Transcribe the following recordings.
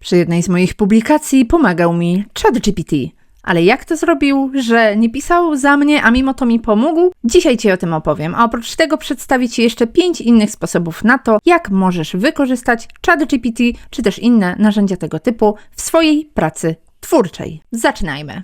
Przy jednej z moich publikacji pomagał mi ChatGPT. Ale jak to zrobił, że nie pisał za mnie, a mimo to mi pomógł? Dzisiaj Ci o tym opowiem, a oprócz tego przedstawię Ci jeszcze pięć innych sposobów na to, jak możesz wykorzystać ChatGPT czy też inne narzędzia tego typu w swojej pracy twórczej. Zaczynajmy.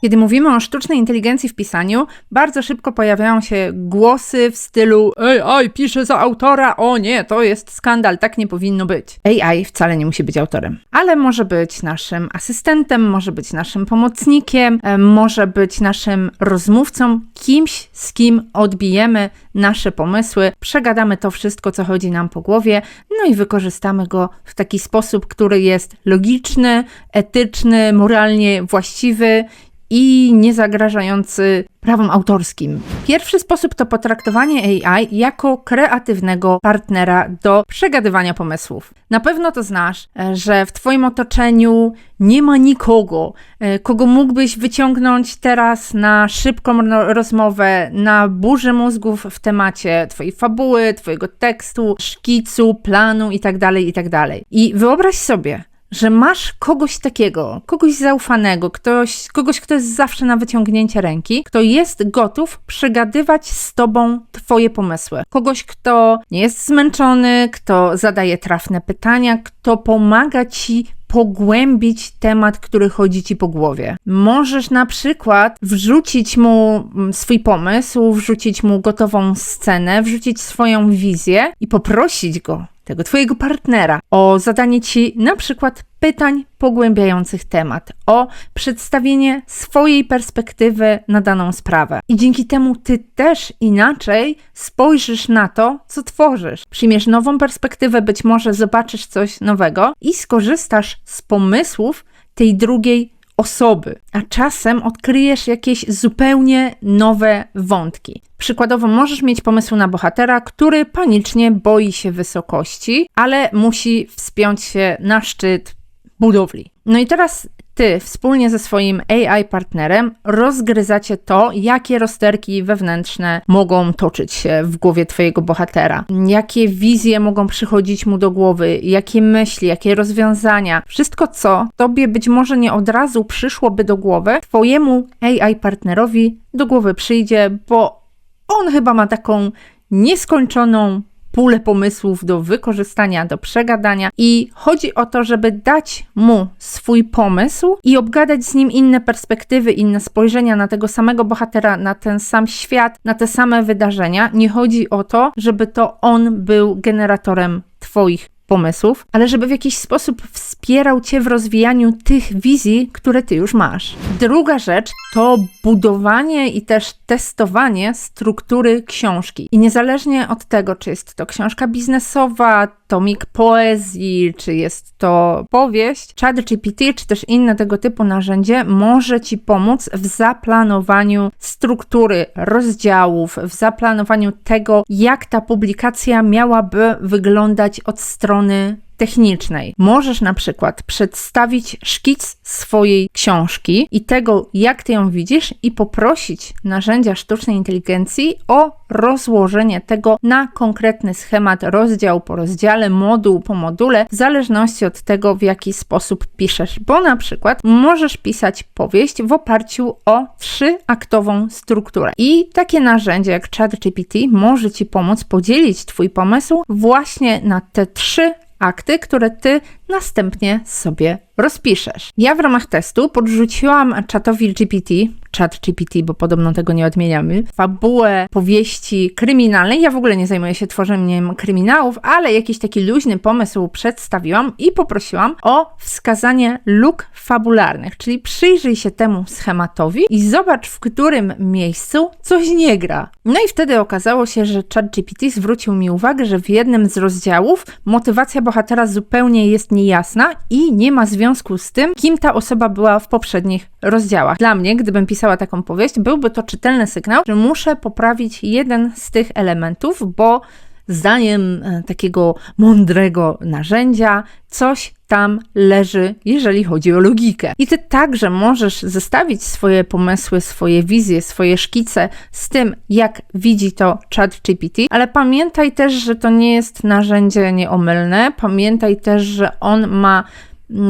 Kiedy mówimy o sztucznej inteligencji w pisaniu, bardzo szybko pojawiają się głosy w stylu Ej, aj, piszę za autora, o nie, to jest skandal, tak nie powinno być. AI wcale nie musi być autorem, ale może być naszym asystentem, może być naszym pomocnikiem, e, może być naszym rozmówcą, kimś, z kim odbijemy nasze pomysły, przegadamy to wszystko, co chodzi nam po głowie, no i wykorzystamy go w taki sposób, który jest logiczny, etyczny, moralnie właściwy i nie zagrażający prawom autorskim. Pierwszy sposób to potraktowanie AI jako kreatywnego partnera do przegadywania pomysłów. Na pewno to znasz, e, że w Twoim otoczeniu nie ma nikogo, e, kogo mógłbyś wyciągnąć teraz na szybką rozmowę, na burzę mózgów w temacie Twojej fabuły, Twojego tekstu, szkicu, planu itd. Tak itd. Tak I wyobraź sobie, że masz kogoś takiego, kogoś zaufanego, ktoś, kogoś, kto jest zawsze na wyciągnięcie ręki, kto jest gotów przegadywać z tobą twoje pomysły. Kogoś, kto nie jest zmęczony, kto zadaje trafne pytania, kto pomaga ci pogłębić temat, który chodzi ci po głowie. Możesz na przykład wrzucić mu mm, swój pomysł, wrzucić mu gotową scenę, wrzucić swoją wizję i poprosić go tego twojego partnera o zadanie ci na przykład pytań pogłębiających temat, o przedstawienie swojej perspektywy na daną sprawę. I dzięki temu ty też inaczej spojrzysz na to, co tworzysz. Przyjmiesz nową perspektywę, być może zobaczysz coś nowego i skorzystasz z pomysłów tej drugiej osoby, a czasem odkryjesz jakieś zupełnie nowe wątki. Przykładowo, możesz mieć pomysł na bohatera, który panicznie boi się wysokości, ale musi wspiąć się na szczyt budowli. No i teraz ty wspólnie ze swoim AI partnerem rozgryzacie to, jakie rozterki wewnętrzne mogą toczyć się w głowie twojego bohatera, jakie wizje mogą przychodzić mu do głowy, jakie myśli, jakie rozwiązania. Wszystko, co tobie być może nie od razu przyszłoby do głowy, twojemu AI partnerowi do głowy przyjdzie, bo on chyba ma taką nieskończoną pulę pomysłów do wykorzystania, do przegadania i chodzi o to, żeby dać mu swój pomysł i obgadać z nim inne perspektywy, inne spojrzenia na tego samego bohatera, na ten sam świat, na te same wydarzenia. Nie chodzi o to, żeby to on był generatorem Twoich pomysłów, ale żeby w jakiś sposób wspierał Cię w rozwijaniu tych wizji, które Ty już masz. Druga rzecz to budowanie i też testowanie struktury książki. I niezależnie od tego, czy jest to książka biznesowa, tomik poezji, czy jest to powieść, ChatGPT, czy też inne tego typu narzędzie może Ci pomóc w zaplanowaniu struktury rozdziałów, w zaplanowaniu tego, jak ta publikacja miałaby wyglądać od strony technicznej. Możesz na przykład przedstawić szkic swojej książki i tego, jak ty ją widzisz, i poprosić narzędzia sztucznej inteligencji o rozłożenie tego na konkretny schemat, rozdział po rozdziale, moduł po module, w zależności od tego, w jaki sposób piszesz. Bo na przykład możesz pisać powieść w oparciu o trzyaktową strukturę. I takie narzędzie jak ChatGPT może Ci pomóc podzielić Twój pomysł właśnie na te trzy akty, które ty następnie sobie rozpiszesz. Ja w ramach testu podrzuciłam czatowi GPT, chat GPT, bo podobno tego nie odmieniamy, fabułę powieści kryminalnej. Ja w ogóle nie zajmuję się tworzeniem kryminałów, ale jakiś taki luźny pomysł przedstawiłam i poprosiłam o wskazanie luk fabularnych, czyli przyjrzyj się temu schematowi i zobacz, w którym miejscu coś nie gra. No i wtedy okazało się, że ChatGPT zwrócił mi uwagę, że w jednym z rozdziałów motywacja bohatera zupełnie jest niejasna i nie ma związku z tym, kim ta osoba była w poprzednich rozdziałach. Dla mnie, gdybym pisała taką powieść, byłby to czytelny sygnał, że muszę poprawić jeden z tych elementów, bo zdaniem e, takiego mądrego narzędzia, coś tam leży, jeżeli chodzi o logikę. I ty także możesz zestawić swoje pomysły, swoje wizje, swoje szkice z tym, jak widzi to ChatGPT, ale pamiętaj też, że to nie jest narzędzie nieomylne. Pamiętaj też, że on ma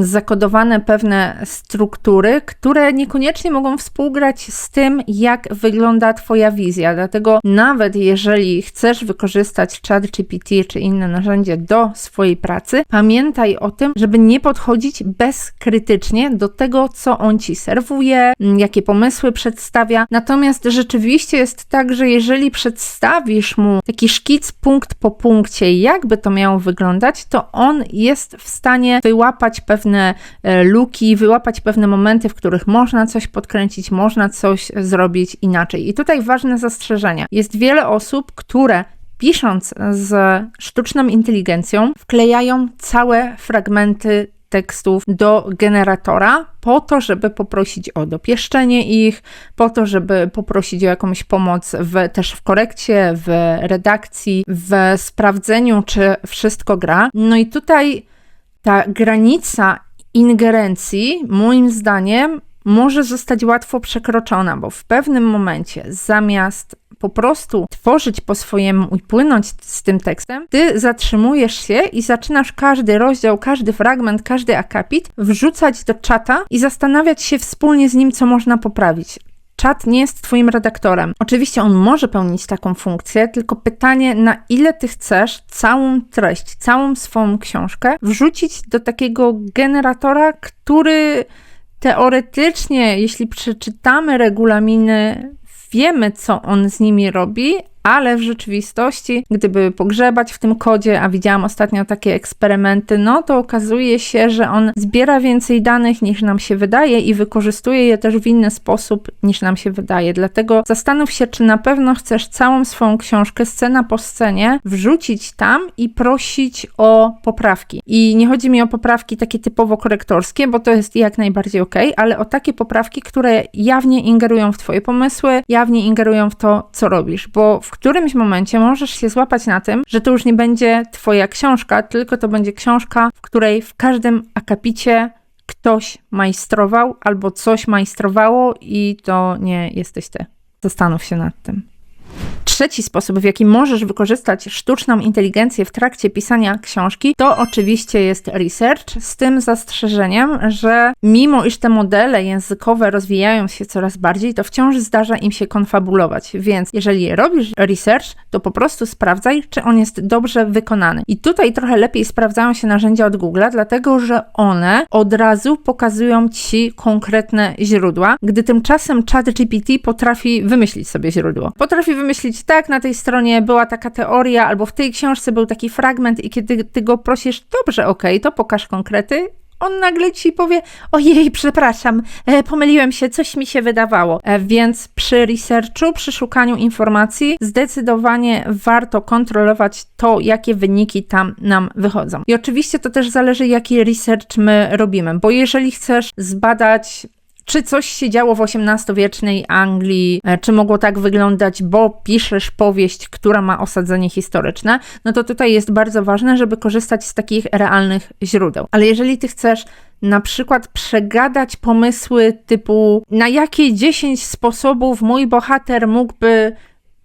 zakodowane pewne struktury, które niekoniecznie mogą współgrać z tym, jak wygląda Twoja wizja. Dlatego nawet jeżeli chcesz wykorzystać ChatGPT czy inne narzędzie do swojej pracy, pamiętaj o tym, żeby nie podchodzić bezkrytycznie do tego, co on Ci serwuje, jakie pomysły przedstawia. Natomiast rzeczywiście jest tak, że jeżeli przedstawisz mu taki szkic punkt po punkcie, jakby to miało wyglądać, to on jest w stanie wyłapać pewne e, luki, wyłapać pewne momenty, w których można coś podkręcić, można coś zrobić inaczej. I tutaj ważne zastrzeżenia. Jest wiele osób, które pisząc z sztuczną inteligencją, wklejają całe fragmenty tekstów do generatora, po to, żeby poprosić o dopieszczenie ich, po to, żeby poprosić o jakąś pomoc w, też w korekcie, w redakcji, w sprawdzeniu, czy wszystko gra. No i tutaj ta granica ingerencji, moim zdaniem, może zostać łatwo przekroczona, bo w pewnym momencie zamiast po prostu tworzyć po swojemu i płynąć z tym tekstem, ty zatrzymujesz się i zaczynasz każdy rozdział, każdy fragment, każdy akapit wrzucać do czata i zastanawiać się wspólnie z nim, co można poprawić. Czat nie jest Twoim redaktorem. Oczywiście on może pełnić taką funkcję, tylko pytanie, na ile Ty chcesz całą treść, całą swoją książkę wrzucić do takiego generatora, który teoretycznie, jeśli przeczytamy regulaminy, wiemy, co on z nimi robi, ale w rzeczywistości, gdyby pogrzebać w tym kodzie, a widziałam ostatnio takie eksperymenty, no to okazuje się, że on zbiera więcej danych niż nam się wydaje i wykorzystuje je też w inny sposób niż nam się wydaje. Dlatego zastanów się, czy na pewno chcesz całą swoją książkę, scena po scenie, wrzucić tam i prosić o poprawki. I nie chodzi mi o poprawki takie typowo korektorskie, bo to jest jak najbardziej ok, ale o takie poprawki, które jawnie ingerują w Twoje pomysły, jawnie ingerują w to, co robisz, bo w którymś momencie możesz się złapać na tym, że to już nie będzie Twoja książka, tylko to będzie książka, w której w każdym akapicie ktoś majstrował albo coś majstrowało i to nie jesteś Ty. Zastanów się nad tym. Trzeci sposób, w jaki możesz wykorzystać sztuczną inteligencję w trakcie pisania książki, to oczywiście jest research, z tym zastrzeżeniem, że mimo iż te modele językowe rozwijają się coraz bardziej, to wciąż zdarza im się konfabulować. Więc jeżeli robisz research, to po prostu sprawdzaj, czy on jest dobrze wykonany. I tutaj trochę lepiej sprawdzają się narzędzia od Google, dlatego że one od razu pokazują ci konkretne źródła, gdy tymczasem ChatGPT potrafi wymyślić sobie źródło. Potrafi wymyślić tak, na tej stronie była taka teoria, albo w tej książce był taki fragment i kiedy ty go prosisz, dobrze, okej, okay, to pokaż konkrety, on nagle ci powie: Ojej, przepraszam, e, pomyliłem się, coś mi się wydawało. E, więc przy researchu, przy szukaniu informacji, zdecydowanie warto kontrolować to, jakie wyniki tam nam wychodzą. I oczywiście to też zależy, jaki research my robimy, bo jeżeli chcesz zbadać czy coś się działo w XVIII-wiecznej Anglii, e, czy mogło tak wyglądać, bo piszesz powieść, która ma osadzenie historyczne, no to tutaj jest bardzo ważne, żeby korzystać z takich realnych źródeł. Ale jeżeli ty chcesz na przykład przegadać pomysły typu, na jakie 10 sposobów mój bohater mógłby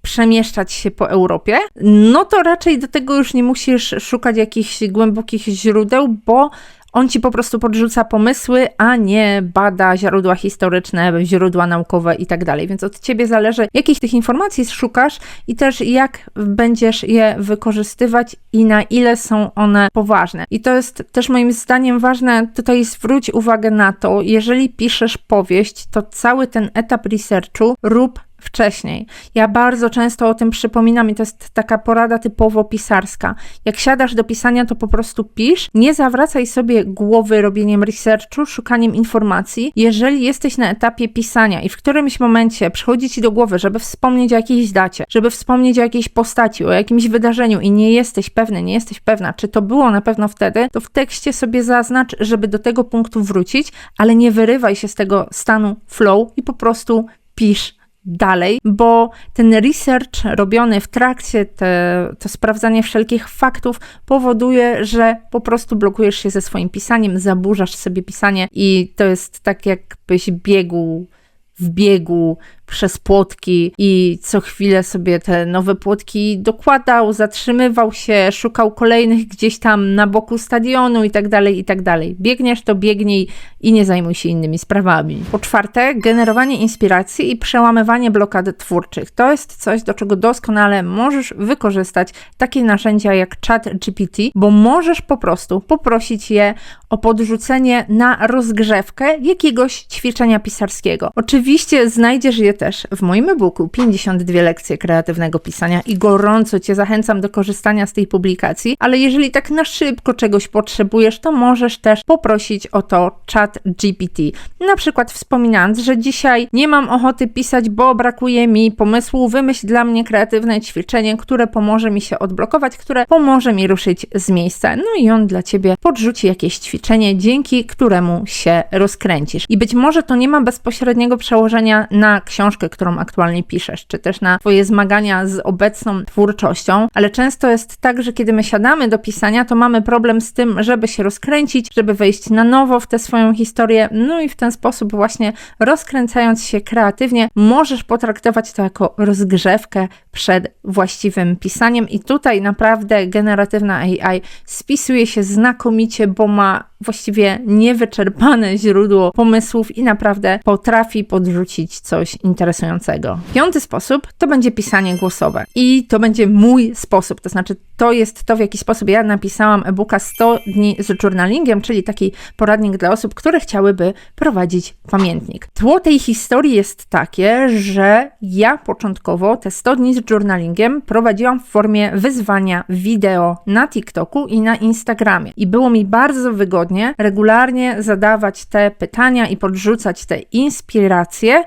przemieszczać się po Europie, no to raczej do tego już nie musisz szukać jakichś głębokich źródeł, bo on ci po prostu podrzuca pomysły, a nie bada źródła historyczne, źródła naukowe i tak. Więc od ciebie zależy, jakich tych informacji szukasz i też jak będziesz je wykorzystywać i na ile są one poważne. I to jest też moim zdaniem ważne, tutaj zwróć uwagę na to, jeżeli piszesz powieść, to cały ten etap researchu rób wcześniej. Ja bardzo często o tym przypominam i to jest taka porada typowo pisarska. Jak siadasz do pisania, to po prostu pisz, nie zawracaj sobie głowy robieniem researchu, szukaniem informacji. Jeżeli jesteś na etapie pisania i w którymś momencie przychodzi ci do głowy, żeby wspomnieć o jakiejś dacie, żeby wspomnieć o jakiejś postaci, o jakimś wydarzeniu i nie jesteś pewny, nie jesteś pewna, czy to było na pewno wtedy, to w tekście sobie zaznacz, żeby do tego punktu wrócić, ale nie wyrywaj się z tego stanu flow i po prostu pisz dalej, bo ten research robiony w trakcie, te, to sprawdzanie wszelkich faktów powoduje, że po prostu blokujesz się ze swoim pisaniem, zaburzasz sobie pisanie i to jest tak jakbyś biegł w biegu przez płotki i co chwilę sobie te nowe płotki dokładał, zatrzymywał się, szukał kolejnych gdzieś tam na boku stadionu i tak dalej, i tak dalej. Biegniesz, to biegnij i nie zajmuj się innymi sprawami. Po czwarte, generowanie inspiracji i przełamywanie blokad twórczych. To jest coś, do czego doskonale możesz wykorzystać takie narzędzia jak chat GPT, bo możesz po prostu poprosić je o podrzucenie na rozgrzewkę jakiegoś ćwiczenia pisarskiego. Oczywiście znajdziesz je też w moim e-booku 52 lekcje kreatywnego pisania i gorąco Cię zachęcam do korzystania z tej publikacji, ale jeżeli tak na szybko czegoś potrzebujesz, to możesz też poprosić o to chat GPT. Na przykład wspominając, że dzisiaj nie mam ochoty pisać, bo brakuje mi pomysłu, wymyśl dla mnie kreatywne ćwiczenie, które pomoże mi się odblokować, które pomoże mi ruszyć z miejsca. No i on dla Ciebie podrzuci jakieś ćwiczenie, dzięki któremu się rozkręcisz. I być może to nie ma bezpośredniego przełożenia na książkę, książkę, którą aktualnie piszesz, czy też na Twoje zmagania z obecną twórczością, ale często jest tak, że kiedy my siadamy do pisania, to mamy problem z tym, żeby się rozkręcić, żeby wejść na nowo w tę swoją historię, no i w ten sposób właśnie rozkręcając się kreatywnie, możesz potraktować to jako rozgrzewkę przed właściwym pisaniem. I tutaj naprawdę generatywna AI spisuje się znakomicie, bo ma właściwie niewyczerpane źródło pomysłów i naprawdę potrafi podrzucić coś interesującego. Piąty sposób to będzie pisanie głosowe. I to będzie mój sposób, to znaczy to jest to, w jaki sposób ja napisałam e-booka 100 dni z journalingiem, czyli taki poradnik dla osób, które chciałyby prowadzić pamiętnik. Tło tej historii jest takie, że ja początkowo te 100 dni z journalingiem prowadziłam w formie wyzwania wideo na TikToku i na Instagramie. I było mi bardzo wygodnie regularnie zadawać te pytania i podrzucać te inspiracje,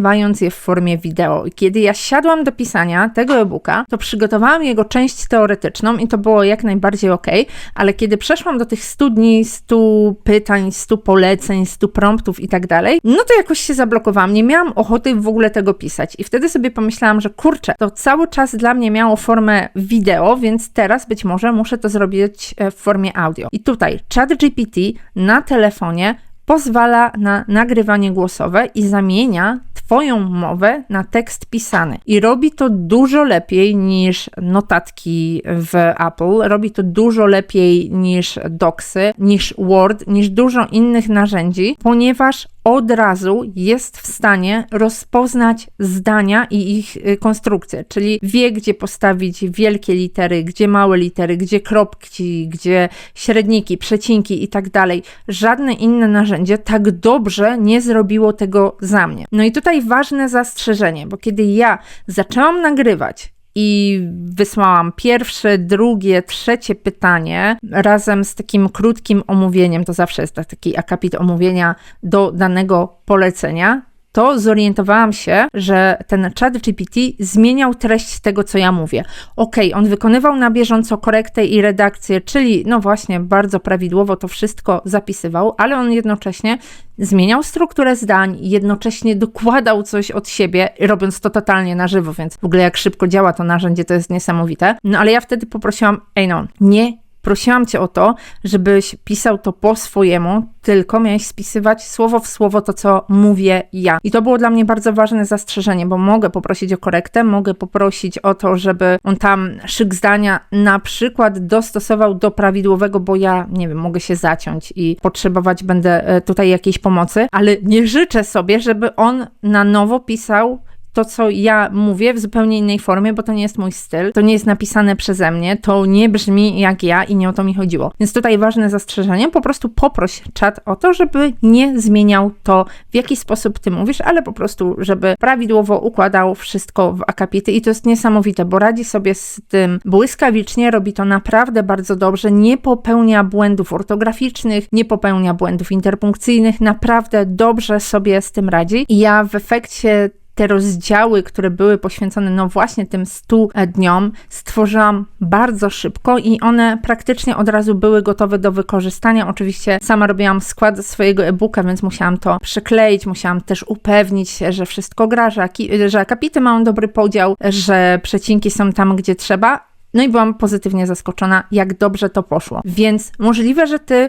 nagrywając je w formie wideo. I kiedy ja siadłam do pisania tego e-booka, to przygotowałam jego część teoretyczną i to było jak najbardziej ok, ale kiedy przeszłam do tych 100 dni, 100 pytań, 100 poleceń, 100 promptów i tak dalej, no to jakoś się zablokowałam. Nie miałam ochoty w ogóle tego pisać. I wtedy sobie pomyślałam, że kurczę, to cały czas dla mnie miało formę wideo, więc teraz być może muszę to zrobić e, w formie audio. I tutaj ChatGPT na telefonie pozwala na nagrywanie głosowe i zamienia Twoją mowę na tekst pisany. I robi to dużo lepiej niż notatki w Apple, robi to dużo lepiej niż Docsy, niż Word, niż dużo innych narzędzi, ponieważ od razu jest w stanie rozpoznać zdania i ich y, konstrukcję, czyli wie, gdzie postawić wielkie litery, gdzie małe litery, gdzie kropki, gdzie średniki, przecinki i tak dalej. Żadne inne narzędzie tak dobrze nie zrobiło tego za mnie. No i tutaj ważne zastrzeżenie, bo kiedy ja zaczęłam nagrywać i wysłałam pierwsze, drugie, trzecie pytanie razem z takim krótkim omówieniem. To zawsze jest taki akapit omówienia do danego polecenia to zorientowałam się, że ten chat GPT zmieniał treść tego, co ja mówię. Ok, on wykonywał na bieżąco korektę i redakcję, czyli no właśnie bardzo prawidłowo to wszystko zapisywał, ale on jednocześnie zmieniał strukturę zdań, jednocześnie dokładał coś od siebie, robiąc to totalnie na żywo, więc w ogóle jak szybko działa to narzędzie, to jest niesamowite. No ale ja wtedy poprosiłam, ej no, nie Prosiłam cię o to, żebyś pisał to po swojemu, tylko miałeś spisywać słowo w słowo to, co mówię ja. I to było dla mnie bardzo ważne zastrzeżenie, bo mogę poprosić o korektę, mogę poprosić o to, żeby on tam szyk zdania na przykład dostosował do prawidłowego, bo ja, nie wiem, mogę się zaciąć i potrzebować będę e, tutaj jakiejś pomocy, ale nie życzę sobie, żeby on na nowo pisał to, co ja mówię w zupełnie innej formie, bo to nie jest mój styl, to nie jest napisane przeze mnie, to nie brzmi jak ja i nie o to mi chodziło. Więc tutaj ważne zastrzeżenie, po prostu poproś czat o to, żeby nie zmieniał to, w jaki sposób ty mówisz, ale po prostu, żeby prawidłowo układał wszystko w akapity i to jest niesamowite, bo radzi sobie z tym błyskawicznie, robi to naprawdę bardzo dobrze, nie popełnia błędów ortograficznych, nie popełnia błędów interpunkcyjnych, naprawdę dobrze sobie z tym radzi i ja w efekcie te rozdziały, które były poświęcone no właśnie tym 100 dniom, stworzyłam bardzo szybko i one praktycznie od razu były gotowe do wykorzystania. Oczywiście sama robiłam skład swojego e-booka, więc musiałam to przykleić, musiałam też upewnić się, że wszystko gra, że, że akapity mają dobry podział, że przecinki są tam, gdzie trzeba, no i byłam pozytywnie zaskoczona, jak dobrze to poszło. Więc możliwe, że ty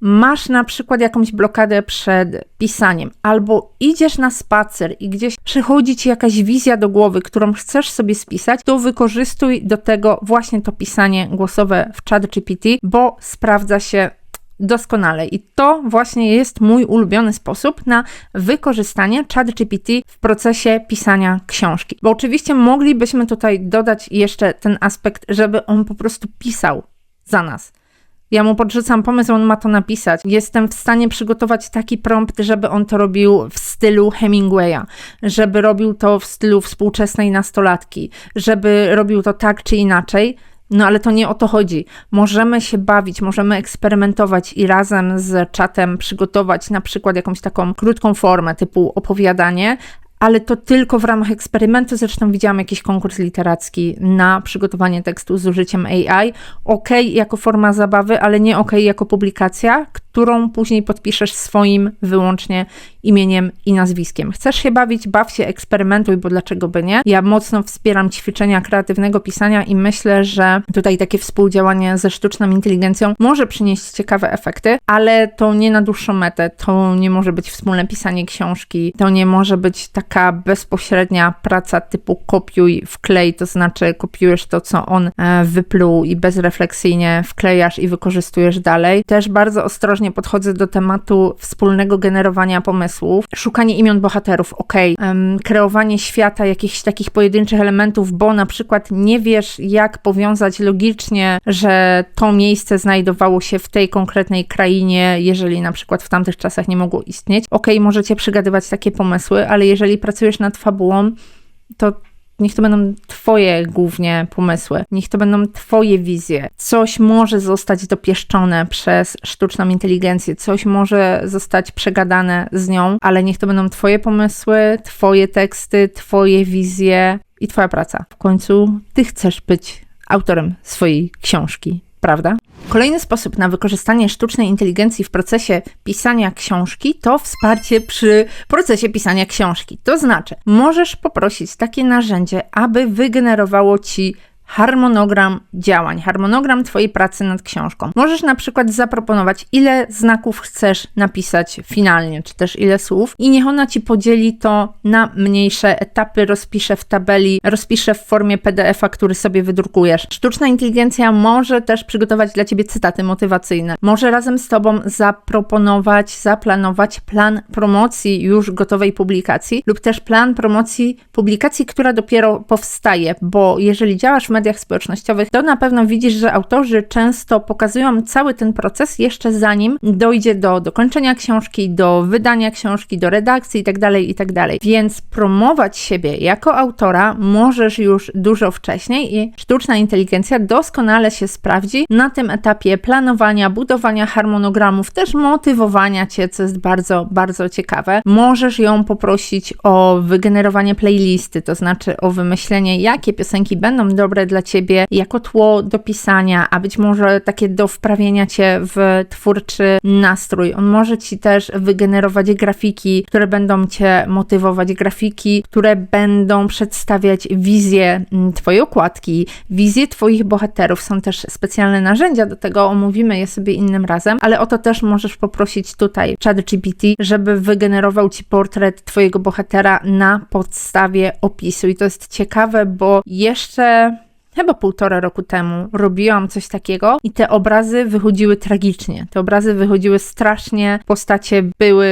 masz na przykład jakąś blokadę przed pisaniem, albo idziesz na spacer i gdzieś przychodzi ci jakaś wizja do głowy, którą chcesz sobie spisać, to wykorzystuj do tego właśnie to pisanie głosowe w chat GPT, bo sprawdza się doskonale. I to właśnie jest mój ulubiony sposób na wykorzystanie ChatGPT w procesie pisania książki. Bo oczywiście moglibyśmy tutaj dodać jeszcze ten aspekt, żeby on po prostu pisał za nas. Ja mu podrzucam pomysł, on ma to napisać. Jestem w stanie przygotować taki prompt, żeby on to robił w stylu Hemingwaya, żeby robił to w stylu współczesnej nastolatki, żeby robił to tak czy inaczej. No ale to nie o to chodzi. Możemy się bawić, możemy eksperymentować i razem z czatem przygotować na przykład jakąś taką krótką formę typu opowiadanie, ale to tylko w ramach eksperymentu. Zresztą widziałam jakiś konkurs literacki na przygotowanie tekstu z użyciem AI. Ok, jako forma zabawy, ale nie ok jako publikacja, którą później podpiszesz swoim wyłącznie imieniem i nazwiskiem. Chcesz się bawić, baw się, eksperymentuj, bo dlaczego by nie? Ja mocno wspieram ćwiczenia kreatywnego pisania i myślę, że tutaj takie współdziałanie ze sztuczną inteligencją może przynieść ciekawe efekty, ale to nie na dłuższą metę. To nie może być wspólne pisanie książki, to nie może być taka bezpośrednia praca typu kopiuj, wklej, to znaczy kopiujesz to, co on e, wypluł i bezrefleksyjnie wklejasz i wykorzystujesz dalej. Też bardzo ostrożnie ostrożnie podchodzę do tematu wspólnego generowania pomysłów, szukanie imion bohaterów, ok, um, kreowanie świata, jakichś takich pojedynczych elementów, bo na przykład nie wiesz, jak powiązać logicznie, że to miejsce znajdowało się w tej konkretnej krainie, jeżeli na przykład w tamtych czasach nie mogło istnieć. Ok, możecie przygadywać takie pomysły, ale jeżeli pracujesz nad fabułą, to Niech to będą Twoje głównie pomysły, niech to będą Twoje wizje. Coś może zostać dopieszczone przez sztuczną inteligencję, coś może zostać przegadane z nią, ale niech to będą Twoje pomysły, Twoje teksty, Twoje wizje i Twoja praca. W końcu Ty chcesz być autorem swojej książki, prawda? Kolejny sposób na wykorzystanie sztucznej inteligencji w procesie pisania książki to wsparcie przy procesie pisania książki. To znaczy, możesz poprosić takie narzędzie, aby wygenerowało ci harmonogram działań, harmonogram Twojej pracy nad książką. Możesz na przykład zaproponować, ile znaków chcesz napisać finalnie, czy też ile słów, i niech ona Ci podzieli to na mniejsze etapy, rozpisze w tabeli, rozpisze w formie PDF-a, który sobie wydrukujesz. Sztuczna inteligencja może też przygotować dla Ciebie cytaty motywacyjne. Może razem z Tobą zaproponować, zaplanować plan promocji już gotowej publikacji lub też plan promocji publikacji, która dopiero powstaje, bo jeżeli działasz w mediach społecznościowych, to na pewno widzisz, że autorzy często pokazują cały ten proces jeszcze zanim dojdzie do dokończenia książki, do wydania książki, do redakcji itd., tak itd. Tak Więc promować siebie jako autora możesz już dużo wcześniej i sztuczna inteligencja doskonale się sprawdzi na tym etapie planowania, budowania harmonogramów, też motywowania cię, co jest bardzo, bardzo ciekawe. Możesz ją poprosić o wygenerowanie playlisty, to znaczy o wymyślenie, jakie piosenki będą dobre dla ciebie jako tło do pisania, a być może takie do wprawienia cię w twórczy nastrój. On może ci też wygenerować grafiki, które będą cię motywować, grafiki, które będą przedstawiać wizję mm, twojej okładki, wizję twoich bohaterów. Są też specjalne narzędzia do tego, omówimy je sobie innym razem, ale o to też możesz poprosić tutaj ChatGPT, żeby wygenerował ci portret twojego bohatera na podstawie opisu. I to jest ciekawe, bo jeszcze chyba półtora roku temu robiłam coś takiego i te obrazy wychodziły tragicznie. Te obrazy wychodziły strasznie, postacie były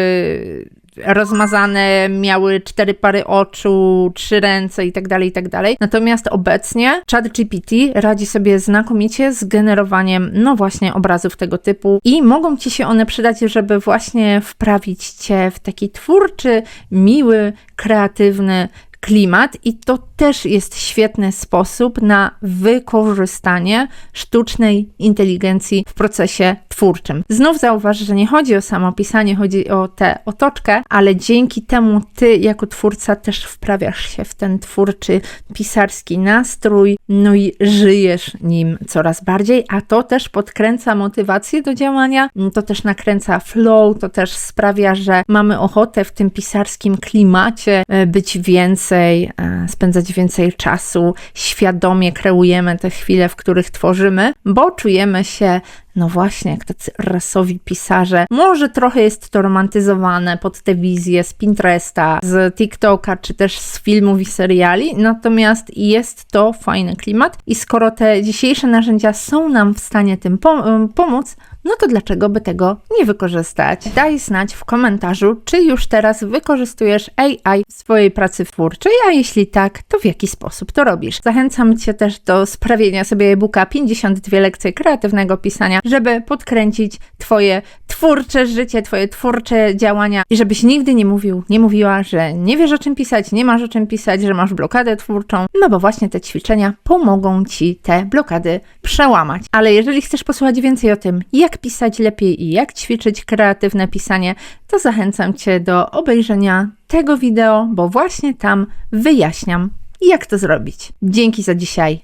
rozmazane, miały cztery pary oczu, trzy ręce i tak dalej, i tak. Natomiast obecnie ChatGPT radzi sobie znakomicie z generowaniem, no właśnie, obrazów tego typu i mogą Ci się one przydać, żeby właśnie wprawić Cię w taki twórczy, miły, kreatywny klimat, i to też jest świetny sposób na wykorzystanie sztucznej inteligencji w procesie twórczym. Znów zauważ, że nie chodzi o samo pisanie, chodzi o tę otoczkę, ale dzięki temu ty jako twórca też wprawiasz się w ten twórczy, pisarski nastrój, no i żyjesz nim coraz bardziej, a to też podkręca motywację do działania, to też nakręca flow, to też sprawia, że mamy ochotę w tym pisarskim klimacie e, być więcej, e, spędzać więcej czasu, świadomie kreujemy te chwile, w których tworzymy, bo czujemy się no właśnie, jak tacy rasowi pisarze. Może trochę jest to romantyzowane pod te wizje z Pinteresta, z TikToka, czy też z filmów i seriali, natomiast jest to fajny klimat i skoro te dzisiejsze narzędzia są nam w stanie tym pom- pomóc, no to dlaczego by tego nie wykorzystać? Daj znać w komentarzu, czy już teraz wykorzystujesz AI w swojej pracy twórczej, a jeśli tak, to w jaki sposób to robisz. Zachęcam Cię też do sprawienia sobie e-booka 52 lekcje kreatywnego pisania, żeby podkręcić Twoje twórcze życie, Twoje twórcze działania i żebyś nigdy nie mówił, nie mówiła, że nie wiesz o czym pisać, nie masz o czym pisać, że masz blokadę twórczą, no bo właśnie te ćwiczenia pomogą Ci te blokady przełamać. Ale jeżeli chcesz posłuchać więcej o tym, jak pisać lepiej i jak ćwiczyć kreatywne pisanie, to zachęcam Cię do obejrzenia tego wideo, bo właśnie tam wyjaśniam, jak to zrobić. Dzięki za dzisiaj.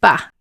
Pa!